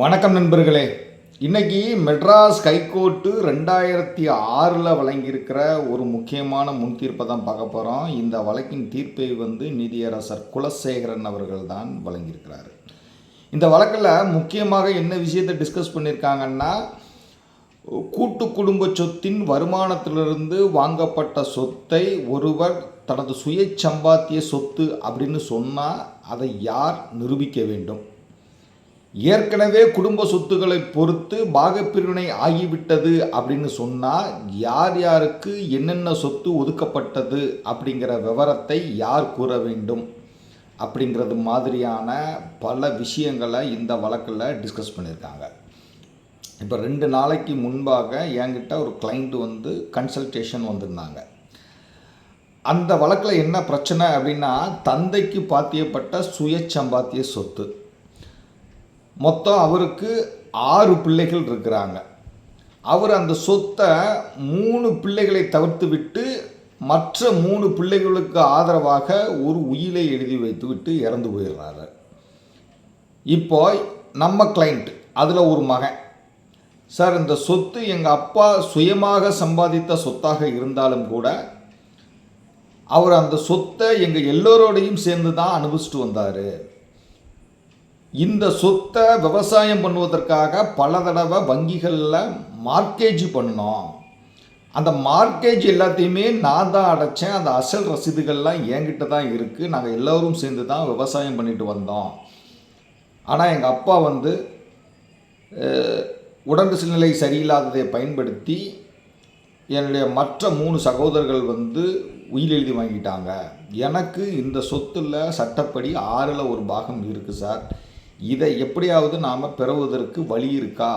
வணக்கம் நண்பர்களே. இன்னைக்கு மெட்ராஸ் ஹைகோர்ட்டு ரெண்டாயிரத்தி ஆறில் வழங்கியிருக்கிற ஒரு முக்கியமான முன் தீர்ப்பை தான் பார்க்க போகிறோம் இந்த வழக்கின் தீர்ப்பை வந்து நீதியரசர் குலசேகரன் அவர்கள் தான் வழங்கியிருக்கிறாரு. இந்த வழக்கில் முக்கியமாக என்ன விஷயத்தை டிஸ்கஸ் பண்ணியிருக்காங்கன்னா கூட்டு குடும்ப சொத்தின் வருமானத்திலிருந்து வாங்கப்பட்ட சொத்தை ஒருவர் தனது சுய சம்பாத்திய சொத்து அப்படின்னு சொன்னால் அதை யார் நிரூபிக்க வேண்டும்? ஏற்கனவே குடும்ப சொத்துக்களை பொறுத்து பாகப்பிரிவினை ஆகிவிட்டது அப்படின்னு சொன்னால் யார் யாருக்கு என்னென்ன சொத்து ஒதுக்கப்பட்டது அப்படிங்கிற விவரத்தை யார் கூற வேண்டும் அப்படிங்கிறது மாதிரியான பல விஷயங்களை இந்த வழக்கில் டிஸ்கஸ் பண்ணியிருக்காங்க. இப்போ ரெண்டு நாளைக்கு முன்பாக என்கிட்ட ஒரு கிளைண்ட் வந்து கன்சல்டேஷன் வந்திருந்தாங்க. அந்த வழக்கில் என்ன பிரச்சனை அப்படின்னா தந்தைக்கு பாத்தியப்பட்ட சுய சம்பாத்திய சொத்து. மொத்தம் அவருக்கு ஆறு பிள்ளைகள் இருக்கிறாங்க. அவர் அந்த சொத்தை மூணு பிள்ளைகளை தவிர்த்து விட்டு மற்ற மூணு பிள்ளைகளுக்கு ஆதரவாக ஒரு உயிலை எழுதி வைத்துவிட்டு இறந்து போயிடுறாரு. இப்போ நம்ம கிளைண்ட் அதில் ஒரு மகன். சார் இந்த சொத்து எங்கள் அப்பா சுயமாக சம்பாதித்த சொத்தாக இருந்தாலும் கூட அவர் அந்த சொத்தை எங்கள் எல்லோரோடையும் சேர்ந்து தான் அனுபவிச்சுட்டு வந்தார். இந்த சொத்தை விவசாயம் பண்ணுவதற்காக பல தடவை வங்கிகளில் மார்க்கேஜ் பண்ணோம் அந்த மார்க்கேஜ் எல்லாத்தையுமே நான் தான் அடைச்சேன். அந்த அசல் ரசீதுகள்லாம் என்கிட்ட தான் இருக்குது நாங்கள் எல்லோரும் சேர்ந்து தான் விவசாயம் பண்ணிட்டு வந்தோம். ஆனால் எங்கள் அப்பா வந்து உடம்பு சூழ்நிலை சரியில்லாததை பயன்படுத்தி என்னுடைய மற்ற மூணு சகோதரர்கள் வந்து உயிர் எழுதி வாங்கிட்டாங்க. எனக்கு இந்த சொத்துல சட்டப்படி ஆறில் ஒரு பாகம் இருக்குது சார். இதை எப்படியாவது நாம் பெறுவதற்கு வழி இருக்கா?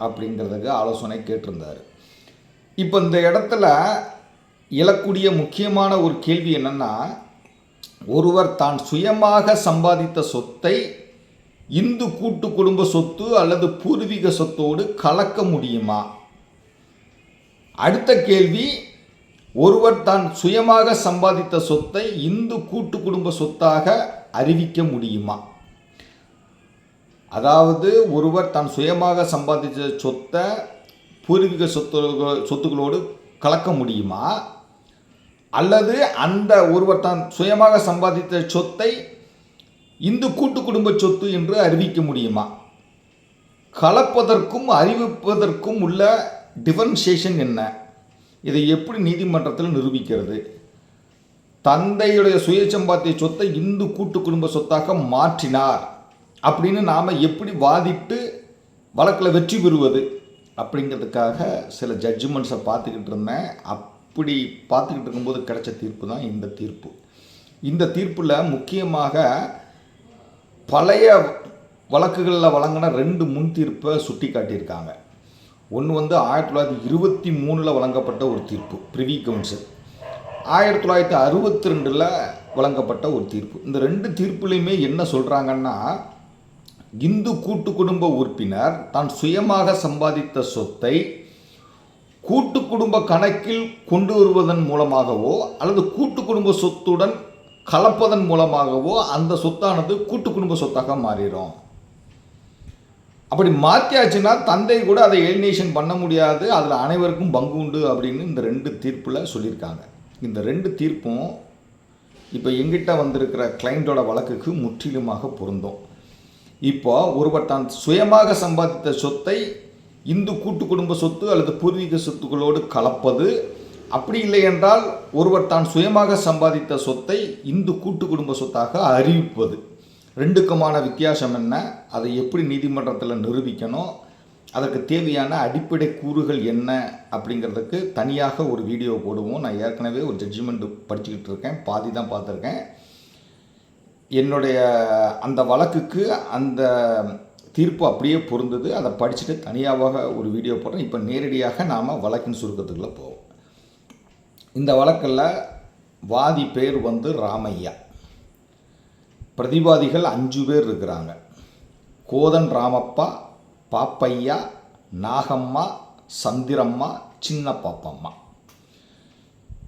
அப்படிங்கிறதுக்கு ஆலோசனை கேட்டிருந்தார். இப்போ இந்த இடத்துல இழக்கூடிய முக்கியமான ஒரு கேள்வி என்னென்னா ஒருவர் தான் சுயமாக சம்பாதித்த சொத்தை இந்து கூட்டு குடும்ப சொத்து அல்லது பூர்வீக சொத்தோடு கலக்க முடியுமா? அடுத்த கேள்வி ஒருவர் தான் சுயமாக சம்பாதித்த சொத்தை இந்து கூட்டு குடும்ப சொத்தாக அறிவிக்க முடியுமா? அதாவது ஒருவர் தான் சுயமாக சம்பாதித்த சொத்தை பூர்வீக சொத்து சொத்துக்களோடு கலக்க முடியுமா? அல்லது அந்த ஒருவர் தான் சுயமாக சம்பாதித்த சொத்தை இந்து கூட்டு குடும்ப சொத்து என்று அறிவிக்க முடியுமா? கலப்பதற்கும் அறிவிப்பதற்கும் உள்ள டிஃபரன்சியேஷன் என்ன? இதை எப்படி நீதிமன்றத்தில் நிரூபிக்கிறது? தந்தையுடைய சுயசம்பாத்திய சொத்தை இந்து கூட்டு குடும்ப சொத்தாக மாற்றினார். அப்படின்னு நாம் எப்படி வாதிட்டு வழக்கில் வெற்றி பெறுவது அப்படிங்கிறதுக்காக சில ஜட்ஜ்மெண்ட்ஸை பார்த்துக்கிட்டு இருந்தேன். அப்படி பார்த்துக்கிட்டு இருக்கும்போது கிடைச்ச தீர்ப்பு தான் இந்த தீர்ப்பு. இந்த தீர்ப்பில் முக்கியமாக பழைய வழக்குகளில் வழங்கின ரெண்டு முன் தீர்ப்பை சுட்டி காட்டியிருக்காங்க ஒன்று வந்து ஆயிரத்தி தொள்ளாயிரத்தி இருபத்தி மூணில் வழங்கப்பட்ட ஒரு தீர்ப்பு பிரிவி கவுன்சில் ஆயிரத்தி தொள்ளாயிரத்தி அறுபத்தி ரெண்டில் வழங்கப்பட்ட ஒரு தீர்ப்பு. இந்த ரெண்டு தீர்ப்புலையுமே என்ன சொல்கிறாங்கன்னா இந்து கூட்டு குடும்ப உறுப்பினர் தான் சுயமாக சம்பாதித்த சொத்தை கூட்டு குடும்ப கணக்கில் கொண்டு வருவதன் மூலமாகவோ அல்லது கூட்டு குடும்ப சொத்துடன் கலப்பதன் மூலமாகவோ அந்த சொத்தானது கூட்டு குடும்ப சொத்தாக மாறிடும். அப்படி மாற்றியாச்சுன்னா தந்தை கூட அதை எலினேஷன் பண்ண முடியாது. அதில் அனைவருக்கும் பங்கு உண்டு அப்படின்னு இந்த ரெண்டு தீர்ப்பில் சொல்லியிருக்காங்க. இந்த ரெண்டு தீர்ப்பும் இப்போ எங்கிட்ட வந்திருக்கிற கிளைண்ட்டோட வழக்குக்கு முற்றிலுமாக பொருந்தும். இப்போ ஒருவர் தான் சுயமாக சம்பாதித்த சொத்தை இந்து கூட்டு குடும்ப சொத்து அல்லது பூர்வீக சொத்துக்களோடு கலப்பது. அப்படி இல்லை என்றால் ஒருவர் தான் சுயமாக சம்பாதித்த சொத்தை இந்து கூட்டு குடும்ப சொத்தாக அறிவிப்பது. ரெண்டுக்குமான வித்தியாசம் என்ன? அதை எப்படி நீதிமன்றத்தில் நிரூபிக்கணும்? அதற்கு தேவையான அடிப்படை கூறுகள் என்ன? அப்படிங்கிறதுக்கு தனியாக ஒரு வீடியோ போடுவோம். நான் ஏற்கனவே ஒரு ஜட்ஜ்மெண்ட் படிச்சுக்கிட்டு இருக்கேன். பாதி தான் பார்த்துருக்கேன். என்னுடைய அந்த வழக்குக்கு அந்த தீர்ப்பு அப்படியே பொருந்தது. அதை படிச்சுட்டு தனியாக ஒரு வீடியோ போடுறேன். இப்போ நேரடியாக நாம் வழக்கின் சுருக்கத்துக்குள்ளே போவோம். இந்த வழக்கில் வாதி பேர் வந்து ராமையா. பிரதிவாதிகள் அஞ்சு பேர் இருக்கிறாங்க. கோதன் ராமப்பா பாப்பையா நாகம்மா சந்திரம்மா சின்ன பாப்பம்மா.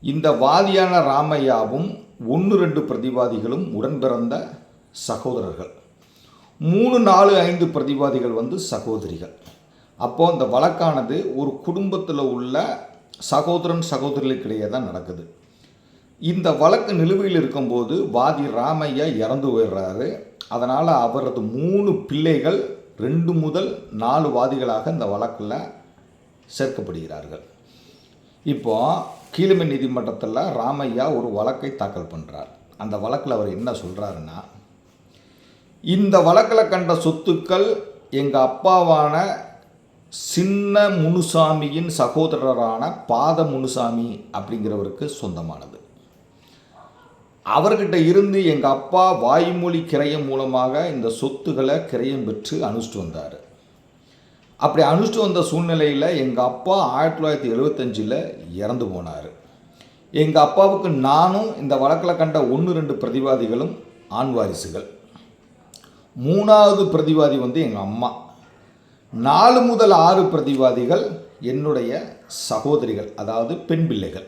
இந்த வாதியான ராமையாவும் ஒன்று ரெண்டு பிரதிவாதிகளும் உடன்பிறந்த சகோதரர்கள். மூணு நாலு ஐந்து பிரதிவாதிகள் வந்து சகோதரிகள். அப்போது அந்த வழக்கானது ஒரு குடும்பத்தில் உள்ள சகோதரன் சகோதரிகளுக்கிடையே தான் நடக்குது. இந்த வழக்கு நிலுவையில் இருக்கும்போது வாதி ராமையா இறந்து போயிடுறாரு. அதனால் அவரது மூணு பிள்ளைகள் ரெண்டு முதல் நாலு வாதிகளாக இந்த வழக்கில் சேர்க்கப்படுகிறார்கள். இப்போது கீழமை நீதிமன்றத்தில் ராமையா ஒரு வழக்கை தாக்கல் பண்ணுறார் அந்த வழக்கில் அவர் என்ன சொல்கிறாருன்னா இந்த வழக்கில் கண்ட சொத்துக்கள் எங்கள் அப்பாவான சின்ன முனுசாமியின் சகோதரரான பாத முனுசாமி அப்படிங்கிறவருக்கு சொந்தமானது. அவர்கிட்ட இருந்து எங்கள் அப்பா வாய்மொழி கிரயம் மூலமாக இந்த சொத்துக்களை கிரயம் பெற்று அனுஷ்டிட்டு வந்தார். அப்படி அனுஷ்டு வந்த சூழ்நிலையில் எங்கள் அப்பா ஆயிரத்தி தொள்ளாயிரத்தி எழுபத்தஞ்சில் இறந்து போனார். எங்கள் அப்பாவுக்கு நானும் இந்த வழக்கில் கண்ட ஒன்று ரெண்டு பிரதிவாதிகளும் ஆண் வாரிசுகள். மூணாவது பிரதிவாதி வந்து எங்கள் அம்மா. நாலு முதல் ஆறு பிரதிவாதிகள் என்னுடைய சகோதரிகள் அதாவது பெண் பிள்ளைகள்.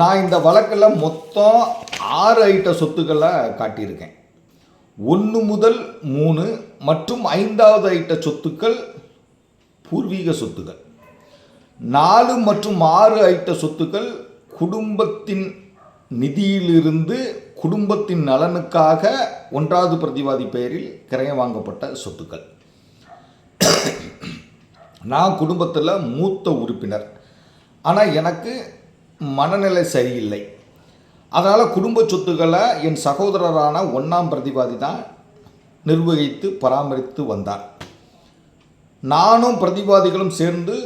நான் இந்த வழக்கில் மொத்தம் ஆறு ஐட்ட சொத்துக்களை காட்டியிருக்கேன். ஒன்று முதல் மூணு மற்றும் ஐந்தாவது ஐட்ட சொத்துக்கள் பூர்வீக சொத்துக்கள். நாலு மற்றும் ஆறு ஐட்ட சொத்துக்கள் குடும்பத்தின் நிதியிலிருந்து குடும்பத்தின் நலனுக்காக ஒன்றாவது பிரதிவாதி பெயரில் கிரயம் வாங்கப்பட்ட சொத்துக்கள். நான் குடும்பத்தில் மூத்த உறுப்பினர். ஆனால் எனக்கு மனநிலை சரியில்லை. அதனால் குடும்ப சொத்துக்களை என் சகோதரரான ஒன்றாம் பிரதிவாதி தான் நிர்வகித்து பராமரித்து வந்தார். நானும் பிரதிவாதிகளும் சேர்ந்து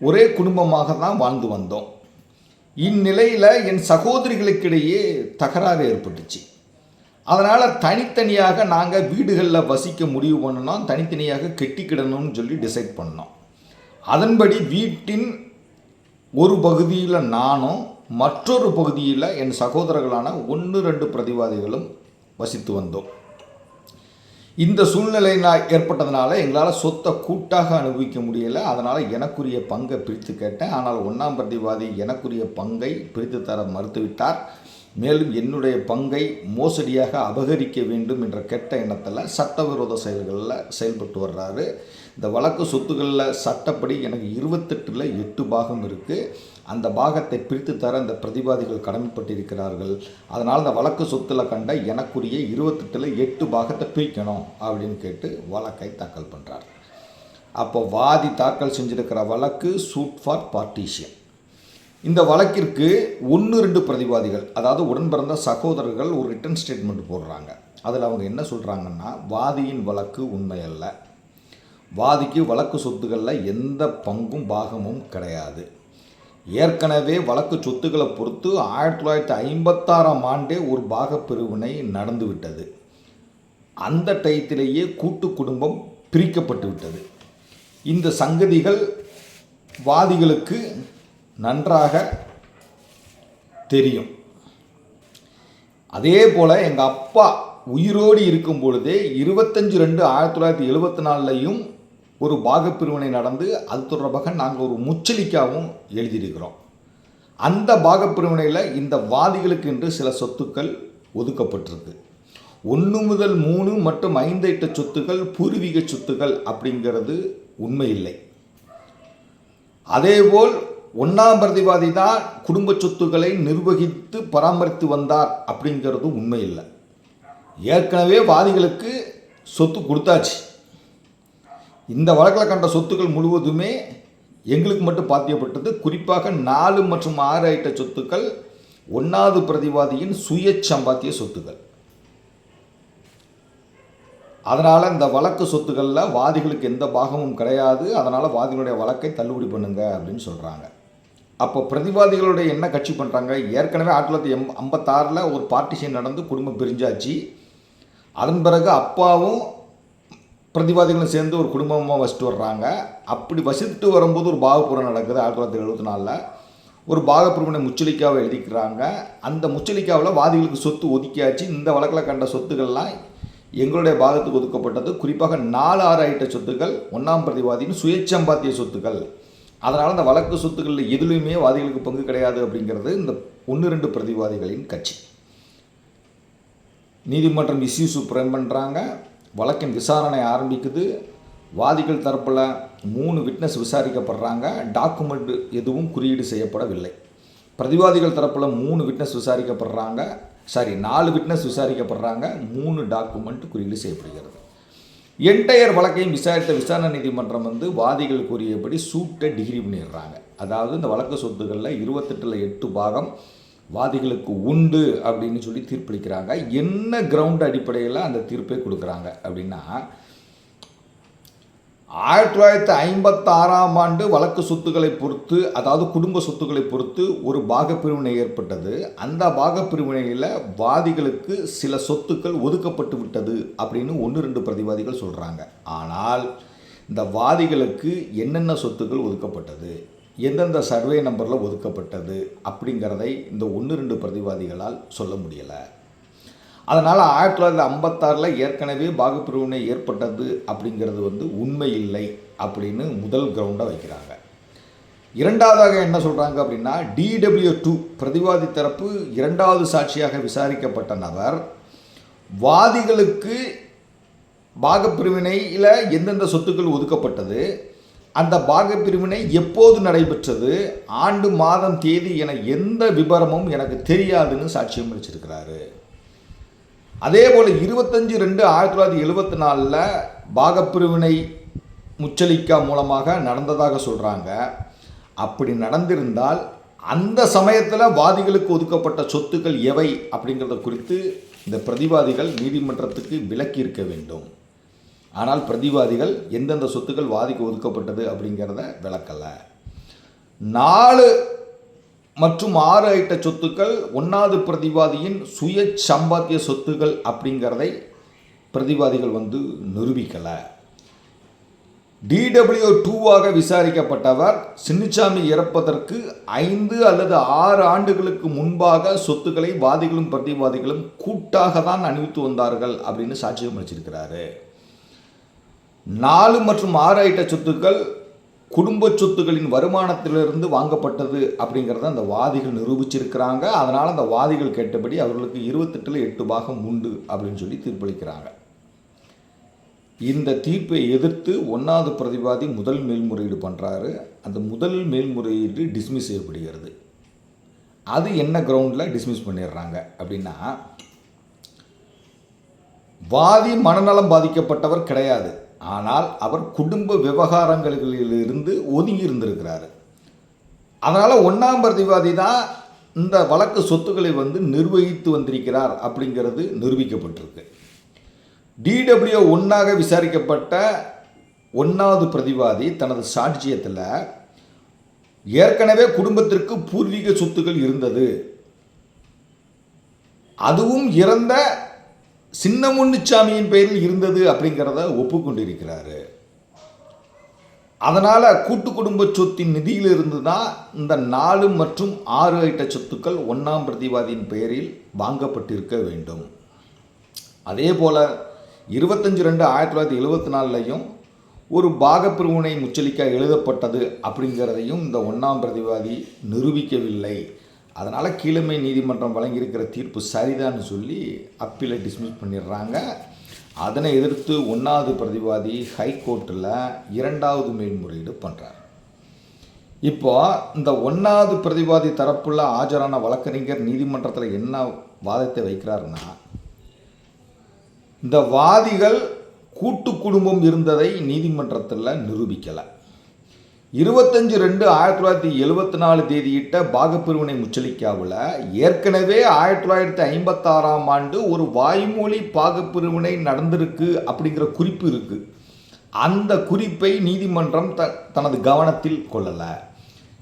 ஒரே குடும்பமாக தான் வாழ்ந்து வந்தோம். இந்நிலையில் என் சகோதரிகளுக்கிடையே தகராறு ஏற்பட்டுச்சு. அதனால் தனித்தனியாக நாங்கள் வீடுகளில் வசிக்க முடிவு பண்ணணும் தனித்தனியாக கெட்டிக்கிடணும்னு சொல்லி டிசைட் பண்ணோம். அதன்படி வீட்டின் ஒரு பகுதியில் நானும் மற்றொரு பகுதியில் என் சகோதரர்களான ஒன்று ரெண்டு பிரதிவாதிகளும் வசித்து வந்தோம். இந்த சூழ்நிலை நான் ஏற்பட்டதுனால எங்களால் சொத்தை கூட்டாக அனுபவிக்க முடியலை. அதனால் எனக்குரிய பங்கை பிரித்து கேட்டேன். ஆனால் ஒன்றாம் பிரதிவாதி எனக்குரிய பங்கை பிரித்து தர மறுத்துவிட்டார். மேலும் என்னுடைய பங்கை மோசடியாக அபகரிக்க வேண்டும் என்ற கெட்ட எண்ணத்தில் சட்டவிரோத செயல்களில் செயல்பட்டு வர்றாரு. இந்த வழக்கு சொத்துக்களில் சட்டப்படி எனக்கு இருபத்தெட்டில் எட்டு பாகம் இருக்குது அந்த பாகத்தை பிரித்து தர இந்த பிரதிவாதிகள் கடமைப்பட்டிருக்கிறார்கள். அதனால் அந்த வழக்கு சொத்தில் கண்ட எனக்குரிய இருபத்தெட்டில் எட்டு பாகத்தை பிரிக்கணும் அப்படின்னு கேட்டு வழக்கை தாக்கல் பண்ணுறார் அப்போ வாதி தாக்கல் செஞ்சிருக்கிற வழக்கு சூட் ஃபார் பார்ட்டிஷியன். இந்த வழக்கிற்கு ஒன்று ரெண்டு பிரதிவாதிகள் அதாவது உடன் பிறந்த சகோதரர்கள் ஒரு ரிட்டன் ஸ்டேட்மெண்ட் போடுறாங்க. அதில் அவங்க என்ன சொல்கிறாங்கன்னா வாதியின் வழக்கு உண்மையல்ல. வாதிக்கு வழக்கு சொத்துக்களில் எந்த பங்கும் பாகமும் கிடையாது. ஏற்கனவே வழக்கு சொத்துக்களை பொறுத்து ஆயிரத்தி தொள்ளாயிரத்தி ஐம்பத்தாறாம் ஆண்டே ஒரு பாகப்பிரிவினை நடந்துவிட்டது. அந்த டயத்திலேயே கூட்டு குடும்பம் பிரிக்கப்பட்டு விட்டது. இந்த சங்கதிகள் வாதிகளுக்கு நன்றாக தெரியும். அதே போல் எங்கள் அப்பா உயிரோடு இருக்கும் பொழுதே இருபத்தஞ்சு ரெண்டு ஆயிரத்தி தொள்ளாயிரத்தி எழுபத்தி நாலுலையும் ஒரு பாகப்பிரிவினை நடந்து அது தொடர்பாக நாங்கள் ஒரு முச்சலிக்காவும் எழுதியிருக்கிறோம். அந்த பாகப்பிரிவினையில் இந்த வாதிகளுக்கு என்று சில சொத்துக்கள் ஒதுக்கப்பட்டிருக்கு. ஒன்று முதல் மூணு மற்றும் ஐந்து எட்டு சொத்துக்கள் பூர்வீக சொத்துக்கள் அப்படிங்கிறது உண்மை இல்லை அதேபோல் ஒன்றாம் பிரதிவாதி தான் குடும்ப சொத்துக்களை நிர்வகித்து பராமரித்து வந்தார் அப்படிங்கிறது உண்மை இல்லை ஏற்கனவே வாதிகளுக்கு சொத்து கொடுத்தாச்சு. இந்த வழக்கில் கண்ட சொத்துக்கள் முழுவதுமே எங்களுக்கு மட்டும் பாத்தியப்பட்டது. குறிப்பாக நாலு மற்றும் ஆறு ஐட்ட சொத்துக்கள் ஒன்றாவது பிரதிவாதியின் சுய சம்பாத்திய சொத்துக்கள். அதனால் இந்த வழக்கு சொத்துக்களில் வாதிகளுக்கு எந்த பாகமும் கிடையாது. அதனால் வாதிகளுடைய வழக்கை தள்ளுபடி பண்ணுங்க அப்படின்னு சொல்கிறாங்க அப்போ பிரதிவாதிகளுடைய என்ன கட்சி பண்ணுறாங்க ஏற்கனவே ஆயிரத்தி தொள்ளாயிரத்தி எம் ஐம்பத்தாறில் ஒரு பார்ட்டிஷன் நடந்து குடும்பம் பிரிஞ்சாச்சு. அதன் பிறகு அப்பாவும் பிரதிவாதிகளும் சேர்ந்து ஒரு குடும்பமாக வசிட்டு வர்றாங்க. அப்படி வசித்து வரும்போது ஒரு பாகப்புறம் நடக்குது ஆயிரத்தி தொள்ளாயிரத்தி எழுபத்தி நாலில் ஒரு பாகப்பிரிவினை முச்சலிக்காவை எழுதிக்கிறாங்க. அந்த முச்சலிக்காவில் வாதிகளுக்கு சொத்து ஒதுக்கியாச்சு. இந்த வழக்கில் கண்ட சொத்துக்கள்லாம் எங்களுடைய பாகத்துக்கு ஒதுக்கப்பட்டது. குறிப்பாக நாலு ஆறு ஐட்ட சொத்துக்கள் ஒன்றாம் பிரதிவாதின்னு சுயச்சம்பாத்திய சொத்துக்கள். அதனால் அந்த வழக்கு சொத்துக்களில் எதுலையுமே வாதிகளுக்கு பங்கு கிடையாது அப்படிங்கிறது இந்த ஒன்று ரெண்டு பிரதிவாதிகளின் கட்சி. நீதிமன்றம் இஸ்யூஸ் ஃப்ரேம் பண்ணுறாங்க வழக்கின் விசாரணை ஆரம்பிக்குது. வாதிகள் தரப்பில் மூணு விட்னஸ் விசாரிக்கப்படுறாங்க. டாக்குமெண்ட் எதுவும் குறியீடு செய்யப்படவில்லை. பிரதிவாதிகள் தரப்பில் மூணு விட்னஸ் விசாரிக்கப்படுறாங்க. சாரி நாலு விட்னஸ் விசாரிக்கப்படுறாங்க. மூணு டாக்குமெண்ட் குறியீடு செய்யப்படுகிறது. என்டையர் வழக்கையும் விசாரித்த விசாரணை நீதிமன்றம் வந்து வாதிகள் கூறியபடி சூட்டை டிகிரி பண்ணிடுறாங்க. அதாவது இந்த வழக்கு சொத்துக்களில் இருபத்தெட்டில் எட்டு பாகம் வாதிகளுக்கு உண்டு அப்படின்னு சொல்லி தீர்ப்பளிக்கிறாங்க. என்ன கிரவுண்ட் அடிப்படையில் அந்த தீர்ப்பை கொடுக்குறாங்க அப்படின்னா ஆயிரத்தி தொள்ளாயிரத்தி ஐம்பத்தாறாம் ஆண்டு வழக்கு சொத்துக்களை பொறுத்து அதாவது குடும்ப சொத்துக்களை பொறுத்து ஒரு பாகப்பிரிவினை ஏற்பட்டது. அந்த பாகப்பிரிவினையில் வாதிகளுக்கு சில சொத்துக்கள் ஒதுக்கப்பட்டு விட்டது அப்படின்னு ஒன்று ரெண்டு பிரதிவாதிகள் சொல்கிறாங்க ஆனால் இந்த வாதிகளுக்கு என்னென்ன சொத்துக்கள் ஒதுக்கப்பட்டது? எந்தெந்த சர்வே நம்பரில் ஒதுக்கப்பட்டது அப்படிங்கிறதை இந்த ஒன்று ரெண்டு பிரதிவாதிகளால் சொல்ல முடியலை. அதனால் ஆயிரத்தி தொள்ளாயிரத்தி ஐம்பத்தாறில் ஏற்கனவே பாகுப்பிரிவினை ஏற்பட்டது அப்படிங்கிறது வந்து உண்மை இல்லை அப்படின்னு முதல் கிரவுண்டை வைக்கிறாங்க. இரண்டாவதாக என்ன சொல்கிறாங்க அப்படின்னா டிடபிள்யூ டூ பிரதிவாதி தரப்பு இரண்டாவது சாட்சியாக விசாரிக்கப்பட்ட நபர் வாதிகளுக்கு பாகப்பிரிவினையில் எந்தெந்த சொத்துக்கள் ஒதுக்கப்பட்டது அந்த பாகப்பிரிவினை எப்போது நடைபெற்றது? ஆண்டு மாதம் தேதி என எந்த விபரமும் எனக்கு தெரியாதுன்னு சாட்சியம் அளிச்சிருக்கிறாரு. அதே போல் இருபத்தஞ்சி ரெண்டு ஆயிரத்தி தொள்ளாயிரத்தி எழுபத்தி நாலில் பாகப்பிரிவினை முச்சலிக்கா மூலமாக நடந்ததாக சொல்கிறாங்க அப்படி நடந்திருந்தால் அந்த சமயத்தில் வாதிகளுக்கு ஒதுக்கப்பட்ட சொத்துக்கள் எவை அப்படிங்கிறத குறித்து இந்த பிரதிவாதிகள் நீதிமன்றத்துக்கு விலக்கி இருக்க வேண்டும். ஆனால் பிரதிவாதிகள் எந்தெந்த சொத்துக்கள் வாதிக்கு ஒதுக்கப்பட்டது அப்படிங்கிறத விளக்கலை. நாலு மற்றும் ஆறு ஐட்ட சொத்துக்கள் ஒன்றாவது பிரதிவாதியின் சுய சம்பாத்திய சொத்துக்கள் அப்படிங்கிறதை பிரதிவாதிகள் வந்து நிரூபிக்கலை. டிடபிள்யூ டூவாக விசாரிக்கப்பட்டவர் சின்னிச்சாமி இறப்பதற்கு ஐந்து அல்லது ஆறு ஆண்டுகளுக்கு முன்பாக சொத்துக்களை வாதிகளும் பிரதிவாதிகளும் கூட்டாக தான் அணிவித்து வந்தார்கள் அப்படின்னு சாட்சியம் அளிச்சிருக்கிறாரு. நாலு மற்றும் ஆறு ஐட்ட சொத்துக்கள் குடும்ப சொத்துக்களின் வருமானத்திலிருந்து வாங்கப்பட்டது அப்படிங்கிறத அந்த வாதிகள் நிரூபிச்சிருக்கிறாங்க. அதனால் அந்த வாதிகள் கேட்டபடி அவர்களுக்கு இருபத்தெட்டில் எட்டு பாகம் உண்டு அப்படின்னு சொல்லி தீர்ப்பளிக்கிறாங்க. இந்த தீர்ப்பை எதிர்த்து ஒன்றாவது பிரதிவாதி முதல் மேல்முறையீடு பண்ணுறாரு அந்த முதல் மேல்முறையீடு டிஸ்மிஸ் செய்யப்படுகிறது. அது என்ன கிரவுண்டில் டிஸ்மிஸ் பண்ணிடுறாங்க அப்படின்னா வாதி மனநலம் பாதிக்கப்பட்டவர் கிடையாது. ஆனால் அவர் குடும்ப விவகாரங்களிலிருந்து ஒதுங்கி இருந்திருக்கிறார் அதனால் ஒன்றாம் பிரதிவாதி தான் இந்த வழக்கு சொத்துக்களை வந்து நிர்வகித்து வந்திருக்கிறார் அப்படிங்கிறது நிரூபிக்கப்பட்டிருக்கு. டிடபிள்யூ ஒன்றாக விசாரிக்கப்பட்ட ஒன்றாவது பிரதிவாதி தனது சாட்சியத்தில் ஏற்கனவே குடும்பத்திற்கு பூர்வீக சொத்துக்கள் இருந்தது. அதுவும் இறந்த சின்னமுன்னுச்சாமியின் பெயரில் இருந்தது அப்படிங்கிறத ஒப்புக்கொண்டிருக்கிறாரு. அதனால் கூட்டு குடும்ப சொத்தின் நிதியிலிருந்து தான் இந்த நாலு மற்றும் ஆறு ஐட்ட சொத்துக்கள் ஒன்றாம் பிரதிவாதியின் பெயரில் வாங்கப்பட்டிருக்க வேண்டும். அதே போல் இருபத்தஞ்சு ரெண்டு ஆயிரத்தி தொள்ளாயிரத்தி எழுபத்தி நாலுலையும் ஒரு பாகப்பிரிவினை முச்சலிக்க எழுதப்பட்டது அப்படிங்கிறதையும் இந்த ஒன்றாம் பிரதிவாதி நிரூபிக்கவில்லை. அதனால் கீழமை நீதிமன்றம் வழங்கியிருக்கிற தீர்ப்பு சரிதான்னு சொல்லி அப்பீலை டிஸ்மிஸ் பண்ணிடுறாங்க. அதனை எதிர்த்து ஒன்றாவது பிரதிவாதி ஹைகோர்ட்டில் இரண்டாவது மேல்முறையீடு பண்ணுறார் இப்போ இந்த ஒன்றாவது பிரதிவாதி தரப்புள்ள ஆஜரான வழக்கறிஞர் நீதிமன்றத்தில் என்ன வாதத்தை வைக்கிறாருன்னா இந்த வாதிகள் கூட்டு குடும்பம் இருந்ததை நீதிமன்றத்தில் நிரூபிக்கலை. இருபத்தஞ்சு ரெண்டு ஆயிரத்தி தொள்ளாயிரத்தி எழுபத்தி நாலு தேதியிட்ட பாகப்பிரிவினை முச்சலிக்காவில் ஏற்கனவே ஆயிரத்தி தொள்ளாயிரத்தி ஐம்பத்தாறாம் ஆண்டு ஒரு வாய்மொழி பாகப்பிரிவினை நடந்திருக்கு அப்படிங்கிற குறிப்பு இருக்குது அந்த குறிப்பை நீதிமன்றம் த தனது கவனத்தில் கொள்ளலை.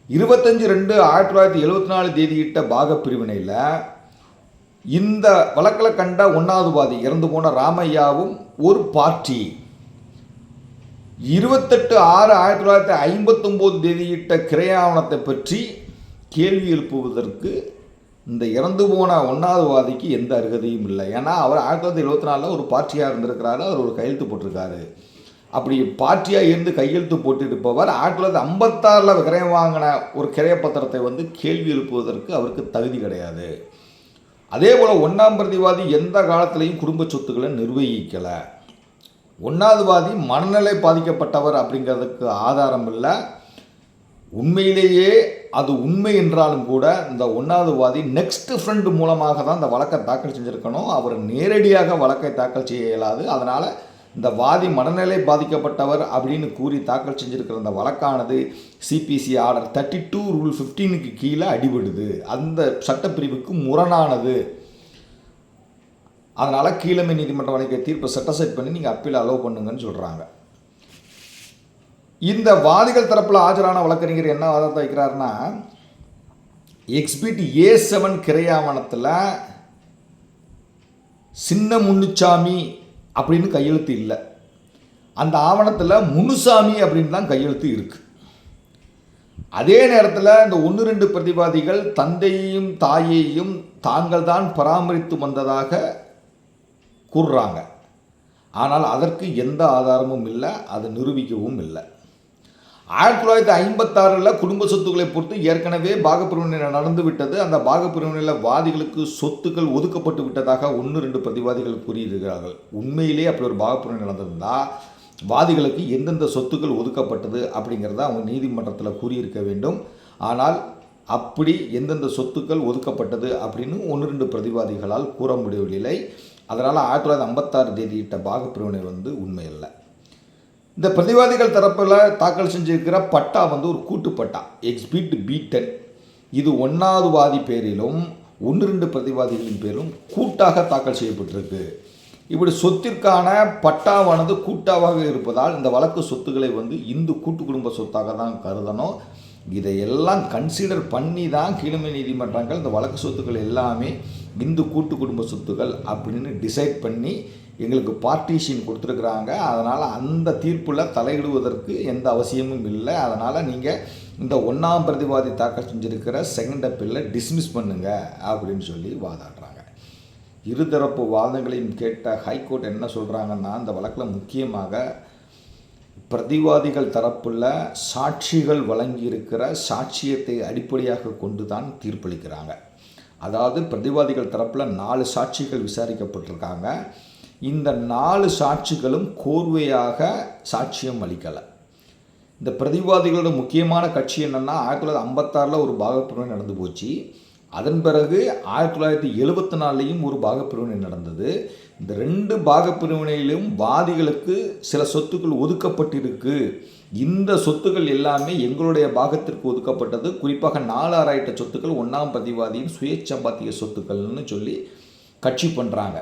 இருபத்தஞ்சு ரெண்டு ஆயிரத்தி தொள்ளாயிரத்தி எழுபத்தி நாலு தேதியிட்ட பாகப்பிரிவினையில் இந்த வழக்கில் கண்ட ஒன்றாவது வாதி இறந்து போன ராமையாவும் ஒரு பார்ட்டி. இருபத்தெட்டு ஆறு ஆயிரத்தி தொள்ளாயிரத்தி ஐம்பத்தொம்போது தேதியிட்ட கிரையாவணத்தை பற்றி கேள்வி எழுப்புவதற்கு இந்த இறந்து போன ஒன்றாவது வாதிக்கு எந்த அருகதையும் இல்லை. ஏன்னா அவர் ஆயிரத்தி தொள்ளாயிரத்தி எழுபத்தி நாலில் ஒரு பார்ட்டியாக இருந்திருக்கிறாரு அவர் ஒரு கையெழுத்து போட்டிருக்காரு. அப்படி பார்ட்டியாக இருந்து கையெழுத்து போட்டிருப்பவர் ஆயிரத்தி தொள்ளாயிரத்தி ஐம்பத்தாறில் கிரயம் வாங்கின ஒரு கிரைய பத்திரத்தை வந்து கேள்வி எழுப்புவதற்கு அவருக்கு தகுதி கிடையாது. அதே போல் ஒன்றாம் பிரதிவாதி எந்த காலத்திலையும் குடும்ப சொத்துக்களை நிர்வகிக்கலை. ஒன்றாவது வாதி மனநிலை பாதிக்கப்பட்டவர் அப்படிங்கிறதுக்கு ஆதாரம் இல்லை. உண்மையிலேயே அது உண்மை என்றாலும் கூட இந்த ஒன்றாவது வாதி நெக்ஸ்ட் ஃப்ரெண்டு மூலமாக தான் இந்த வழக்கை தாக்கல் செஞ்சுருக்கணும். அவர் நேரடியாக வழக்கை தாக்கல் செய்ய இயலாது. அதனால் இந்த வாதி மனநிலை பாதிக்கப்பட்டவர் அப்படின்னு கூறி தாக்கல் செஞ்சுருக்கிற இந்த வழக்கானது CPC order thirty two rule ஃபிஃப்டீனுக்கு கீழே அடிபடுது. அந்த சட்டப்பிரிவுக்கு முரணானது. அதனால் கீழமை நீதிமன்ற வழங்கிய தீர்ப்பை செட்டசைட் பண்ணி நீங்கள் அப்பீல் அலோவ் பண்ணுங்கன்னு சொல்கிறாங்க இந்த வாதிகள் தரப்பில் ஆஜரான வழக்கறிஞர் என்ன வாதத்தை வைக்கிறாருன்னா எக்ஸ்பிட் ஏ செவன் கிரையாவணத்தில் சின்ன முன்னுச்சாமி அப்படின்னு கையெழுத்து இல்லை. அந்த ஆவணத்தில் முனுசாமி அப்படின்னு தான் கையெழுத்து இருக்குது அதே நேரத்தில் இந்த ஒன்று ரெண்டு பிரதிவாதிகள் தந்தையையும் தாயையும் தாங்கள் தான் பராமரித்து வந்ததாக கூறுறாங்க. ஆனால் அதற்கு எந்த ஆதாரமும் இல்லை அதை நிரூபிக்கவும் இல்லை. ஆயிரத்தி தொள்ளாயிரத்தி ஐம்பத்தாறில் குடும்ப சொத்துக்களை பொறுத்து ஏற்கனவே பாகப்பிரிவினை நடந்து விட்டது. அந்த பாகப்பிரிவினையில் வாதிகளுக்கு சொத்துக்கள் ஒதுக்கப்பட்டு விட்டதாக ஒன்று ரெண்டு பிரதிவாதிகள் கூறியிருக்கிறார்கள். உண்மையிலே அப்படி ஒரு பாகப்பிரிவினை நடந்திருந்தால் வாதிகளுக்கு எந்தெந்த சொத்துக்கள் ஒதுக்கப்பட்டது அப்படிங்கிறத அவங்க நீதிமன்றத்தில் கூறியிருக்க வேண்டும். ஆனால் அப்படி எந்தெந்த சொத்துக்கள் ஒதுக்கப்பட்டது அப்படின்னு ஒன்று ரெண்டு பிரதிவாதிகளால் கூற முடியவில்லை. அதனால் ஆயிரத்தி தொள்ளாயிரத்தி ஐம்பத்தாறு தேதியிட்ட பாகப்பிரிவினை வந்து உண்மை இல்லை இந்த பிரதிவாதிகள் தரப்பில் தாக்கல் செஞ்சிருக்கிற பட்டா வந்து ஒரு கூட்டு பட்டா எக்ஸ்பிட் பி டென் இது ஒன்றாவது வாதி பேரிலும் ஒன்று ரெண்டு பிரதிவாதிகளின் பேரும் கூட்டாக தாக்கல் செய்யப்பட்டிருக்கு. இப்படி சொத்திற்கான பட்டாவானது கூட்டாவாக இருப்பதால் இந்த வழக்கு சொத்துக்களை வந்து இந்து கூட்டு குடும்ப சொத்தாக தான் கருதணும். இதையெல்லாம் கன்சிடர் பண்ணி தான் கீழமை நீதிமன்றங்கள் இந்த வழக்கு சொத்துக்கள் எல்லாமே இந்து கூட்டு குடும்ப சொத்துக்கள் அப்படின்னு டிசைட் பண்ணி எங்களுக்கு பார்ட்டிஷன் கொடுத்துருக்குறாங்க. அதனால் அந்த தீர்ப்பில் தலையிடுவதற்கு எந்த அவசியமும் இல்லை. அதனால் நீங்கள் இந்த ஒன்றாம் பிரதிவாதி தாக்கல் செஞ்சுருக்கிற செகண்ட் அப்பீலில் டிஸ்மிஸ் பண்ணுங்கள் அப்படின்னு சொல்லி வாதாடுறாங்க. இருதரப்பு வாதங்களையும் கேட்ட ஹைகோர்ட் என்ன சொல்கிறாங்கன்னா அந்த வழக்கில் முக்கியமாக பிரதிவாதிகள் தரப்புள்ள சாட்சிகள் வழங்கியிருக்கிற சாட்சியத்தை அடிப்படையாக கொண்டு தான் தீர்ப்பளிக்கிறாங்க. அதாவது பிரதிவாதிகள் தரப்பில் நாலு சாட்சிகள் விசாரிக்கப்பட்டிருக்காங்க. இந்த நாலு சாட்சிகளும் கோர்வையாக சாட்சியம் அளிக்கலை. இந்த பிரதிவாதிகளோட முக்கியமான கட்சி என்னென்னா ஆயிரத்தி தொள்ளாயிரத்தி ஐம்பத்தாறில் ஒரு பாகப்பிரிவினை நடந்து போச்சு. அதன் பிறகு ஆயிரத்தி தொள்ளாயிரத்தி எழுபத்தி நாலுலேயும் ஒரு பாகப்பிரிவினை நடந்தது. இந்த ரெண்டு பாகப்பிரிவினையிலும் வாதிகளுக்கு சில சொத்துக்கள் ஒதுக்கப்பட்டிருக்கு. இந்த சொத்துக்கள் எல்லாமே எங்களுடைய பாகத்திற்கு ஒதுக்கப்பட்டது. குறிப்பாக நாலு சொத்துக்கள் ஒன்றாம் பதிவாதியின் சுயச்சம்பாத்திய சொத்துக்கள்னு சொல்லி கட்சி பண்ணுறாங்க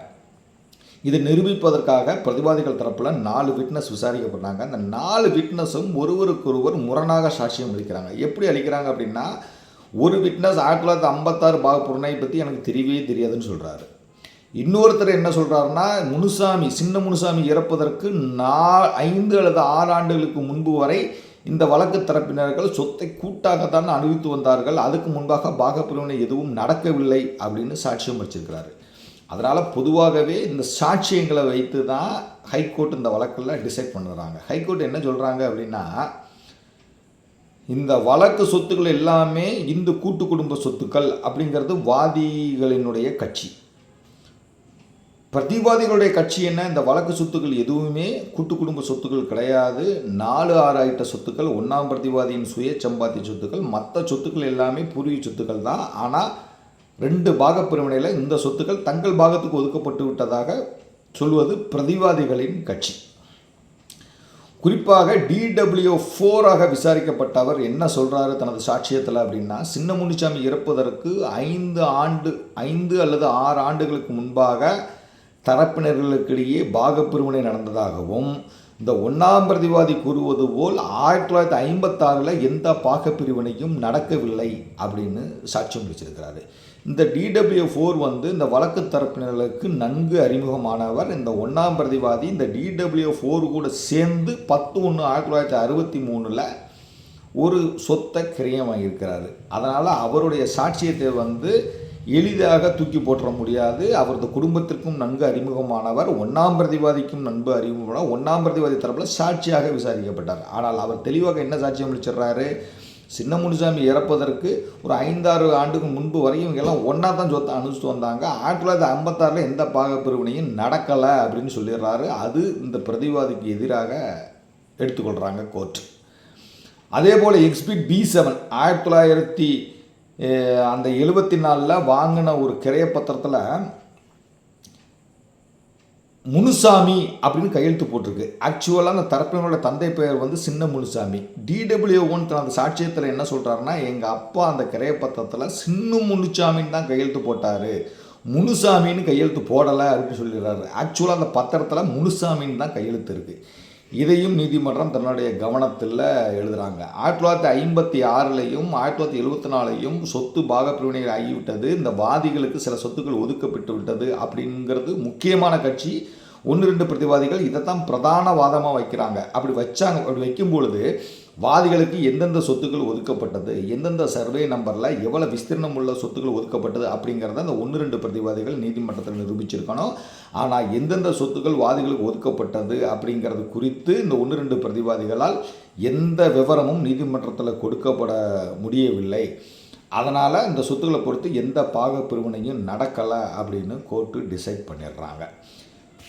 இதை நிரூபிப்பதற்காக பிரதிவாதிகள் தரப்பில் நாலு விட்னஸ் விசாரிக்கப்பட்டாங்க. அந்த நாலு விட்னஸும் ஒருவருக்கொருவர் முரணாக சாட்சியம் அளிக்கிறாங்க. எப்படி அளிக்கிறாங்க அப்படின்னா ஒரு விட்னஸ் ஆயிரத்தி தொள்ளாயிரத்தி ஐம்பத்தாறு பாகப்புறனை பற்றி எனக்கு தெரியவே தெரியாதுன்னு சொல்கிறாரு இன்னொருத்தர் என்ன சொல்கிறாருன்னா முனுசாமி சின்ன முனுசாமி இறப்பதற்கு நா ஐந்து அல்லது ஆறு ஆண்டுகளுக்கு முன்பு வரை இந்த வழக்கு தரப்பினர்கள் சொத்தை கூட்டாகத்தான் அணிவித்து வந்தார்கள். அதுக்கு முன்பாக பாகப்பிரிவினை எதுவும் நடக்கவில்லை அப்படின்னு சாட்சியம் வச்சிருக்கிறாரு. அதனால் பொதுவாகவே இந்த சாட்சியங்களை வைத்து தான் ஹைகோர்ட் இந்த வழக்கில் டிசைட் பண்ணுறாங்க ஹைகோர்ட் என்ன சொல்கிறாங்க அப்படின்னா இந்த வழக்கு சொத்துக்கள் எல்லாமே இந்து கூட்டு குடும்ப சொத்துக்கள் அப்படிங்கிறது வாதிகளினுடைய கட்சி. பிரதிவாதிகளுடைய கட்சி என்ன? இந்த வழக்கு சொத்துக்கள் எதுவுமே கூட்டு குடும்ப சொத்துக்கள் கிடையாது. நாலு ஆறாயிட்ட சொத்துக்கள் ஒன்றாம் பிரதிவாதியின் சுய சம்பாத்திய சொத்துக்கள் மற்ற சொத்துக்கள் எல்லாமே பூர்வீக சொத்துக்கள் தான். ஆனால் ரெண்டு பாகப்பிரிவினையில் இந்த சொத்துக்கள் தங்கள் பாகத்துக்கு ஒதுக்கப்பட்டு விட்டதாக சொல்வது பிரதிவாதிகளின் கட்சி. குறிப்பாக டிடபிள்யூ ஃபோராக விசாரிக்கப்பட்டவர் என்ன சொல்கிறாரு தனது சாட்சியத்தில் அப்படின்னா சின்ன முனிசாமி இறப்பதற்கு ஐந்து ஆண்டு ஐந்து அல்லது ஆறு ஆண்டுகளுக்கு முன்பாக தரப்பினர்களுக்கிடையே பாகப்பிரிவினை நடந்ததாகவும் இந்த ஒன்றாம் பிரதிவாதி கூறுவது போல் ஆயிரத்தி தொள்ளாயிரத்தி ஐம்பத்தாறில் எந்த பாகப்பிரிவினையும் நடக்கவில்லை அப்படின்னு சாட்சியம் வச்சிருக்கிறாரு. இந்த டிடபிள்யூ ஃபோர் வந்து இந்த வழக்கு தரப்பினர்களுக்கு நன்கு அறிமுகமானவர். இந்த ஒன்றாம் பிரதிவாதி இந்த டிடபிள்யூ ஃபோர் கூட சேர்ந்து பத்து ஒன்று ஆயிரத்தி தொள்ளாயிரத்தி அறுபத்தி மூணில் ஒரு சொத்தை கிரியம் வாங்கியிருக்கிறாரு அதனால் அவருடைய சாட்சியத்தை வந்து எளிதாக தூக்கி போட்டுற முடியாது. அவரது குடும்பத்திற்கும் நன்கு அறிமுகமானவர். ஒன்றாம் பிரதிவாதிக்கும் நன்கு அறிமுகமான ஒன்றாம் பிரதிவாதி தரப்பில் சாட்சியாக விசாரிக்கப்பட்டார். ஆனால் அவர் தெளிவாக என்ன சாட்சியம் அளிச்சிடுறாரு? சின்ன முனுசாமி இறப்பதற்கு ஒரு ஐந்தாறு ஆண்டுக்கு முன்பு வரையும் இவங்க எல்லாம் ஒன்றா தான் சொத்தை அனுப்பிச்சிட்டு வந்தாங்க. ஆயிரத்தி தொள்ளாயிரத்தி ஐம்பத்தாறில் எந்த பாகப்பிரிவினையும் நடக்கலை அப்படின்னு சொல்லிடுறாரு. அது இந்த பிரதிவாதிக்கு எதிராக எடுத்துக்கொள்கிறாங்க கோர்ட். அதே போல் எக்ஸ்பிட் பி செவன் ஆயிரத்தி தொள்ளாயிரத்தி அந்த எழுபத்தி நாலில் வாங்கின ஒரு கிரையப்பத்திரத்தில் முனுசாமி அப்படின்னு கையெழுத்து போட்டிருக்கு. ஆக்சுவலாக அந்த தரப்பினரோட தந்தை பெயர் வந்து சின்ன முனுசாமி. டிடபிள்யூ ஒன் தனது சாட்சியத்தில் என்ன சொல்கிறாருன்னா எங்கள் அப்பா அந்த கிரையப்பத்திரத்தில் சின்ன முனுசாமின்னு தான் கையெழுத்து போட்டார். முனுசாமின்னு கையெழுத்து போடலை அப்படின்னு சொல்லிடுறாரு. ஆக்சுவலாக அந்த பத்திரத்தில் முனுசாமின்னு தான் கையெழுத்து இருக்குது இதையும் நீதிமன்றம் தன்னுடைய கவனத்தில் எழுதுகிறாங்க ஆயிரத்தி தொள்ளாயிரத்தி ஐம்பத்தி ஆறுலையும் ஆயிரத்தி தொள்ளாயிரத்தி எழுபத்தி நாலையும் சொத்து பாகப்பிரிவினைகள் ஆகிவிட்டது. இந்த வாதிகளுக்கு சில சொத்துக்கள் ஒதுக்கப்பட்டு விட்டது அப்படிங்கிறது முக்கியமான கட்சி. ஒன்று ரெண்டு பிரதிவாதிகள் இதைத்தான் பிரதான வாதமாக வைக்கிறாங்க. அப்படி வச்சாங்க அப்படி வைக்கும் பொழுது வாதிகளுக்கு எந்தெந்த சொத்துக்கள் ஒதுக்கப்பட்டது எந்தெந்த சர்வே நம்பரில் எவ்வளோ விஸ்தீர்ணம் உள்ள சொத்துக்கள் ஒதுக்கப்பட்டது அப்படிங்கிறத அந்த ஒன்று ரெண்டு பிரதிவாதிகள் நீதிமன்றத்தில் நிரூபிச்சிருக்கணும். ஆனால் எந்தெந்த சொத்துக்கள் வாதிகளுக்கு ஒதுக்கப்பட்டது அப்படிங்கிறது குறித்து இந்த ஒன்று ரெண்டு பிரதிவாதிகளால் எந்த விவரமும் நீதிமன்றத்தில் கொடுக்கப்பட முடியவில்லை. அதனால் இந்த சொத்துக்களை பொறுத்து எந்த பாக பிரிவினையும் நடக்கலை அப்படின்னு கோர்ட்டு டிசைட் பண்ணிடுறாங்க.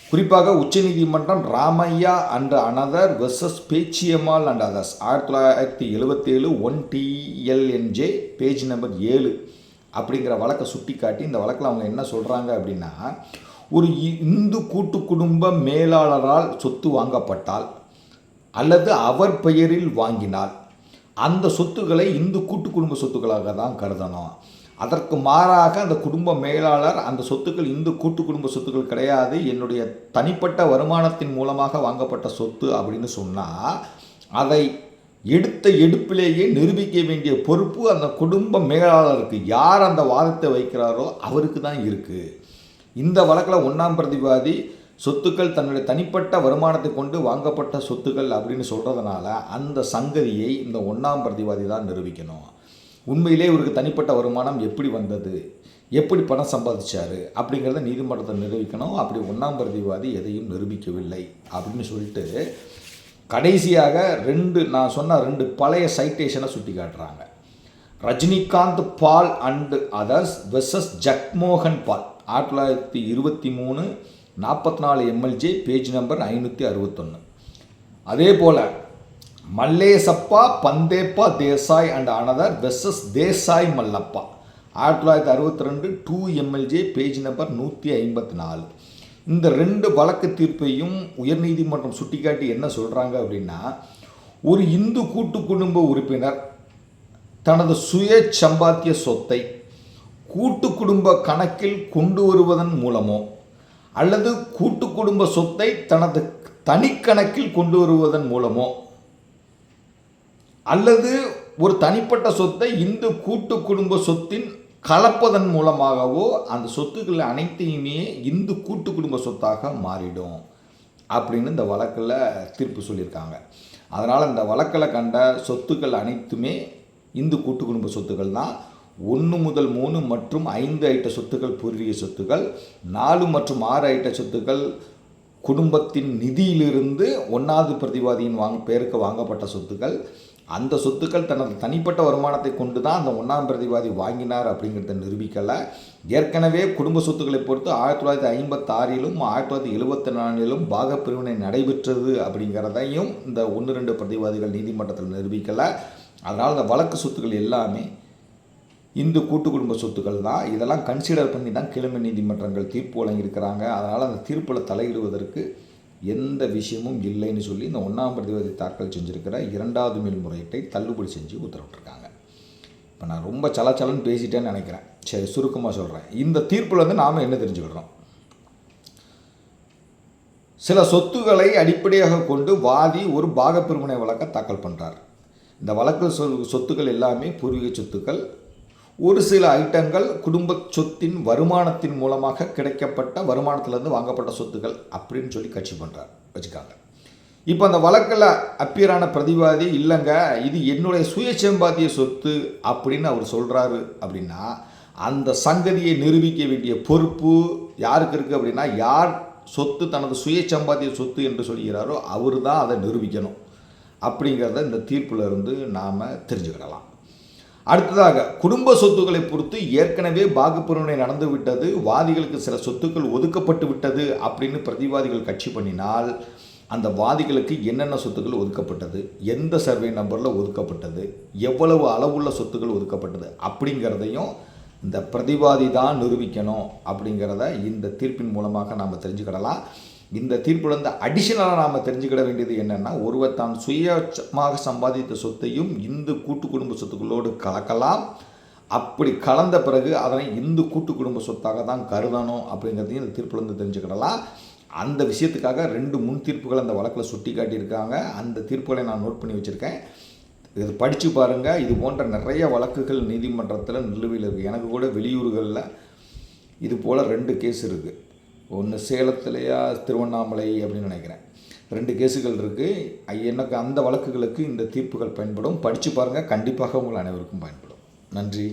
குறிப்பாக உச்சநீதிமன்றம் Ramaiah and another versus Pechiammal and others ஆயிரத்தி தொள்ளாயிரத்தி எழுபத்தேழு ஒன் டிஎல்என்ஜே பேஜ் நம்பர் ஏழு. அப்படிங்கிற வழக்கை சுட்டி காட்டி இந்த வழக்கில் அவங்க என்ன சொல்கிறாங்க அப்படின்னா ஒரு இ- இந்து கூட்டு குடும்ப மேலாளரால் சொத்து வாங்கப்பட்டால் அல்லது அவர் பெயரில் வாங்கினால் அந்த சொத்துக்களை இந்து கூட்டு குடும்ப சொத்துக்களாக தான் கருதணும். அதற்கு மாறாக அந்த குடும்ப மேலாளர் அந்த சொத்துக்கள் இந்து கூட்டு குடும்ப சொத்துக்கள் கிடையாது. என்னுடைய தனிப்பட்ட வருமானத்தின் மூலமாக வாங்கப்பட்ட சொத்து அப்படின்னு சொன்னால் அதை எடுத்த எடுப்பிலேயே நிரூபிக்க வேண்டிய பொறுப்பு அந்த குடும்ப மேலாளருக்கு யார் அந்த வாதத்தை வைக்கிறாரோ அவருக்கு தான் இருக்குது இந்த வழக்கில் ஒன்றாம் பிரதிவாதி சொத்துக்கள் தன்னுடைய தனிப்பட்ட வருமானத்தை கொண்டு வாங்கப்பட்ட சொத்துக்கள் அப்படின்னு சொல்கிறதுனால அந்த சங்கதியை இந்த ஒன்றாம் பிரதிவாதி தான் நிரூபிக்கணும். உண்மையிலே இவருக்கு தனிப்பட்ட வருமானம் எப்படி வந்தது? எப்படி பணம் சம்பாதிச்சாரு? அப்படிங்கிறத நீதிமன்றத்தை நிரூபிக்கணும். அப்படி ஒன்றாம் பிரதிவாதி எதையும் நிரூபிக்கவில்லை. அப்படின்னு சொல்லிட்டு கடைசியாக ரெண்டு நான் சொன்ன ரெண்டு பழைய சைட்டேஷனை சுட்டி காட்டுறாங்க. Rajinikanth Pal and others versus Jagmohan Pal. ஆயிரத்தி தொள்ளாயிரத்தி இருபத்தி மூணு நாற்பத்தி நாலு எம்எல்ஜே பேஜ் நம்பர் ஐநூற்றி அறுபத்தொன்று அதே போல் Mallesappa Bandeppa Desai and another versus Desai Mallappa. ஆயிரத்தி தொள்ளாயிரத்தி அறுபத்தி ரெண்டு டூ எம்எல்ஜே பேஜ் நம்பர் நூற்றி ஐம்பத்தி நாலு. இந்த ரெண்டு வழக்கு தீர்ப்பையும் உயர்நீதிமன்றம் சுட்டிக்காட்டி என்ன சொல்கிறாங்க அப்படின்னா ஒரு இந்து கூட்டு குடும்ப உறுப்பினர் தனது சுய சம்பாத்திய சொத்தை கூட்டு குடும்ப கணக்கில் கொண்டு வருவதன் மூலமோ அல்லது கூட்டு குடும்ப சொத்தை தனது தனிக்கணக்கில் கொண்டு வருவதன் மூலமோ அல்லது ஒரு தனிப்பட்ட சொத்தை இந்து கூட்டு குடும்ப சொத்தின் கலப்பதன் மூலமாகவோ அந்த சொத்துக்கள் அனைத்தையுமே இந்து கூட்டு குடும்ப சொத்தாக மாறிடும் அப்படின்னு இந்த வழக்கில் தீர்ப்பு சொல்லியிருக்காங்க. அதனால் இந்த வழக்கில் கண்ட சொத்துக்கள் அனைத்துமே இந்து கூட்டு குடும்ப சொத்துக்கள் தான். ஒன்று முதல் மூணு மற்றும் ஐந்து ஐட்ட சொத்துக்கள் பூர்வீக சொத்துக்கள் நாலு மற்றும் ஆறு ஐட்ட சொத்துக்கள் குடும்பத்தின் நிதியிலிருந்து ஒன்றாவது பிரதிவாதியின் வாங்க பேருக்கு வாங்கப்பட்ட சொத்துக்கள் அந்த சொத்துக்கள் தனது தனிப்பட்ட வருமானத்தை கொண்டு தான் அந்த ஒன்றாம் பிரதிவாதி வாங்கினார் அப்படிங்கிறத நிரூபிக்கலை. ஏற்கனவே குடும்ப சொத்துக்களை பொறுத்து ஆயிரத்தி தொள்ளாயிரத்தி ஐம்பத்தாறிலும் ஆயிரத்தி தொள்ளாயிரத்தி எழுபத்தி நாலிலும் பாகப்பிரிவினை நடைபெற்றது அப்படிங்கிறதையும் இந்த ஒன்று ரெண்டு பிரதிவாதிகள் நீதிமன்றத்தில் நிரூபிக்கலை. அதனால் இந்த வழக்கு சொத்துக்கள் எல்லாமே இந்து கூட்டு குடும்ப சொத்துக்கள் தான். இதெல்லாம் கன்சிடர் பண்ணி தான் கிழமை நீதிமன்றங்கள் தீர்ப்பு வழங்கியிருக்கிறாங்க. அதனால் அந்த தீர்ப்பில் தலையிடுவதற்கு எந்த விஷயமும் இல்லைன்னு சொல்லி இந்த ஒன்றாம் பிரதிவாதி தாக்கல் செஞ்சுருக்கிற இரண்டாவது மேல்முறையீட்டை தள்ளுபடி செஞ்சு உத்தரவிட்டிருக்காங்க. இப்போ நான் ரொம்ப சலச்சலன்னு பேசிட்டேன்னு நினைக்கிறேன். சரி சுருக்கமாக சொல்கிறேன் இந்த தீர்ப்பில் வந்து நாம் என்ன தெரிஞ்சுக்கிறோம் சில சொத்துக்களை அடிப்படையாக கொண்டு வாதி ஒரு பாகப்பிரிவினை வழக்கை தாக்கல் பண்ணுறார் இந்த வழக்கு சொல் சொத்துக்கள் எல்லாமே பூர்வீக சொத்துக்கள் ஒரு சில ஐட்டங்கள் குடும்ப சொத்தின் வருமானத்தின் மூலமாக கிடைக்கப்பட்ட வருமானத்திலேருந்து வாங்கப்பட்ட சொத்துக்கள் அப்படின்னு சொல்லி கட்சி பண்ணுறார் வச்சுக்காங்க. இப்போ அந்த வழக்கில் அப்பியரான பிரதிவாதி இல்லைங்க இது என்னுடைய சுயசம்பாத்திய சொத்து அப்படின்னு அவர் சொல்கிறாரு அப்படின்னா அந்த சங்கதியை நிரூபிக்க வேண்டிய பொறுப்பு யாருக்கு இருக்குது அப்படின்னா யார் சொத்து தனது சுயசம்பாத்திய சொத்து என்று சொல்கிறாரோ அவர் தான் அதை நிரூபிக்கணும். அப்படிங்கிறத இந்த தீர்ப்பில் இருந்து நாம் தெரிஞ்சுக்கிடலாம். அடுத்ததாக குடும்ப சொத்துக்களை பொறுத்து ஏற்கனவே பாகுப்பிரிவினை நடந்து விட்டது வாதிகளுக்கு சில சொத்துக்கள் ஒதுக்கப்பட்டு விட்டது அப்படின்னு பிரதிவாதிகள் கட்சி பண்ணினால் அந்த வாதிகளுக்கு என்னென்ன சொத்துக்கள் ஒதுக்கப்பட்டது எந்த சர்வே நம்பரில் ஒதுக்கப்பட்டது எவ்வளவு அளவுள்ள சொத்துக்கள் ஒதுக்கப்பட்டது அப்படிங்கிறதையும் இந்த பிரதிவாதி தான் நிரூபிக்கணும் அப்படிங்கிறத இந்த தீர்ப்பின் மூலமாக நாம் தெரிஞ்சுக்கிடலாம். இந்த தீர்ப்பில் வந்து அடிஷனலாக நாம் தெரிஞ்சுக்கிட வேண்டியது என்னென்னா ஒருவர் தான் சுயமாக சம்பாதித்த சொத்தையும் இந்து கூட்டு குடும்ப சொத்துக்களோடு கலக்கலாம். அப்படி கலந்த பிறகு அதனை இந்து கூட்டு குடும்ப சொத்தாக தான் கருதணும் அப்படிங்கிறதையும் இந்த தீர்ப்பில் வந்து தெரிஞ்சுக்கிடலாம். அந்த விஷயத்துக்காக ரெண்டு முன் தீர்ப்புகள் அந்த வழக்கில் சுட்டி காட்டியிருக்காங்க. அந்த தீர்ப்புகளை நான் நோட் பண்ணி வச்சுருக்கேன். இது படித்து பாருங்கள் இது போன்ற நிறைய வழக்குகள் நீதிமன்றத்தில் நிலுவையில் இருக்குது எனக்கு கூட வெளியூர்களில் இது போல் ரெண்டு கேஸ் இருக்குது ஒன்று சேலத்துலையா திருவண்ணாமலை அப்படின்னு நினைக்கிறேன். ரெண்டு கேஸுகள் இருக்குது எனக்கு அந்த வழக்குகளுக்கு இந்த தீர்ப்புகள் பயன்படும். படித்து பாருங்கள் கண்டிப்பாக உங்கள் அனைவருக்கும் பயன்படும். நன்றி.